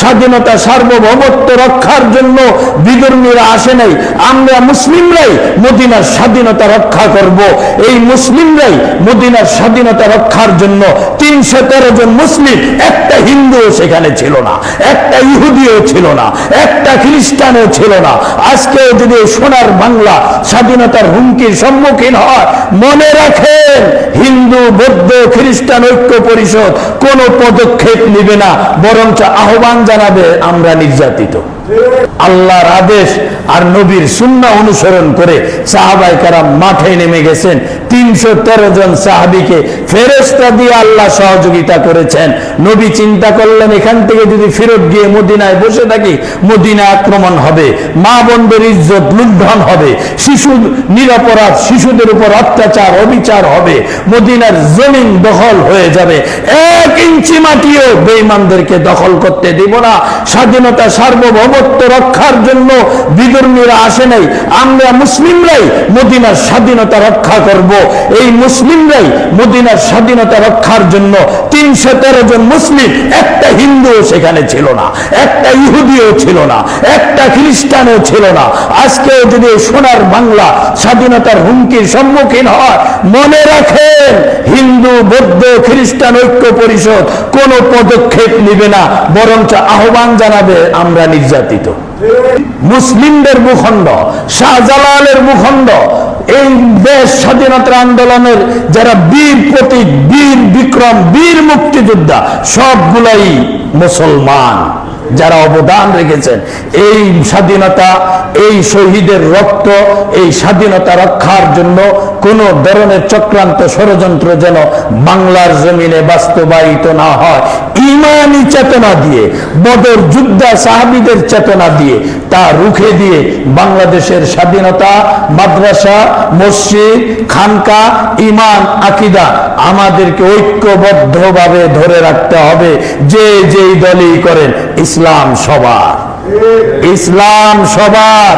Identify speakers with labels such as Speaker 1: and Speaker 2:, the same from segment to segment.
Speaker 1: স্বাধীনতা, সার্বভৌমত্ব রক্ষার জন্য বিধর্মীরা আসে নাই। আমরা মুসলিমরাই মদিনার স্বাধীনতা রক্ষা করব। এই মুসলিমরাই মদিনার স্বাধীনতা রক্ষার জন্য তিনশো তেরো জন মুসলিম, একটা হিন্দুও সেখানে ছিল না, একটা ইহুদিও ছিল না, একটা খ্রিস্টানও ছিল না। আজকেও যদি সোনার বাংলা স্বাধীনতার হুমকির সম্মুখীন হয়, মনে রাখেন, হিন্দু, বৌদ্ধ, খ্রিস্টান ঐক্য পরিষদ কোনো পদক্ষেপ নিবে না, বরঞ্চ আহ্বান জানাবে আমরা নির্যাতিত। আল্লাহর আদেশ আর নবীর সুন্না অনুসরণ করে সাহাবাই কারাম মাঠে নেমে গেছেন। তিনশো তেরো জন সাহাবিকে ফেরেস্তা দিয়ে আল্লাহ সহযোগিতা করেছেন। নবী চিন্তা করলেন, এখান থেকে যদি ফেরত গিয়ে মদিনায় বসে থাকি, মদিনা আক্রমণ হবে, মা বন্ধের ইজ্জত লুণ্ঠন হবে, শিশু নিরাপরাধ, শিশুদের উপর অত্যাচার, অবিচার হবে, মদিনার জমিন দখল হয়ে যাবে। এক ইঞ্চি মাটিও বেঈমানদেরকে দখল করতে দিব না। স্বাধীনতা সার্বভৌমত্ব রক্ষার জন্য বিধর্মীরা আসে নাই। আমরা মুসলিমরাই মদিনার স্বাধীনতা রক্ষা করব। এই মুসলিমরাই মদিনার স্বাধীনতা রক্ষার জন্য তিনশো তেরো জন মুসলিম, একটা হিন্দুও সেখানে ছিল না, একটা ইহুদিও ছিল না, একটা খ্রিস্টানও ছিল না। আজকেও যদি সোনার বাংলা স্বাধীনতার হুমকির সম্মুখীন হয়, মনে রাখেন, হিন্দু, বৌদ্ধ, খ্রিস্টান ঐক্য পরিষদ কোনো পদক্ষেপ নিবে না, বরঞ্চ আহ্বান জানাবে, আমরা নির্যাতিত মুসলিমদের ভূখণ্ড, শাহজালালের ভূখণ্ড, এই দেশ স্বাধীনতা আন্দোলনের যারা বীর প্রতীক, বীর বিক্রম, বীর মুক্তিযোদ্ধা, সবগুলাই মুসলমান যারা অবদান রেখেছেন। এই স্বাধীনতা, এই শহীদের রক্ত, এই স্বাধীনতা রক্ষার জন্য কোন ধরনের চক্রান্ত ষড়যন্ত্র যেন বাংলার জমিনে বাস্তবায়িত না হয়। ইমানি চেতনা দিয়ে, বদর যুদ্ধা সাহাবিদের চেতনা দিয়ে তা রুখে দিয়ে বাংলাদেশের স্বাধীনতা, মাদ্রাসা, মসজিদ, খানকা ইমান আকিদা আমাদেরকে ঐক্যবদ্ধভাবে ধরে রাখতে হবে। যে যেই দলই করেন, ইসলাম সবার। ইসলাম সবার।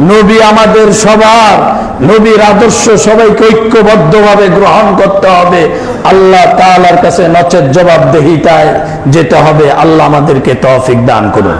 Speaker 1: নবী আমাদের সবার। নবীর আদর্শ সবাইকে ঐক্যবদ্ধভাবে গ্রহণ করতে হবে। আল্লাহ তালার কাছে নচের জবাবদেহিতায় যেতে হবে। আল্লাহ আমাদেরকে তহফিক দান করুন।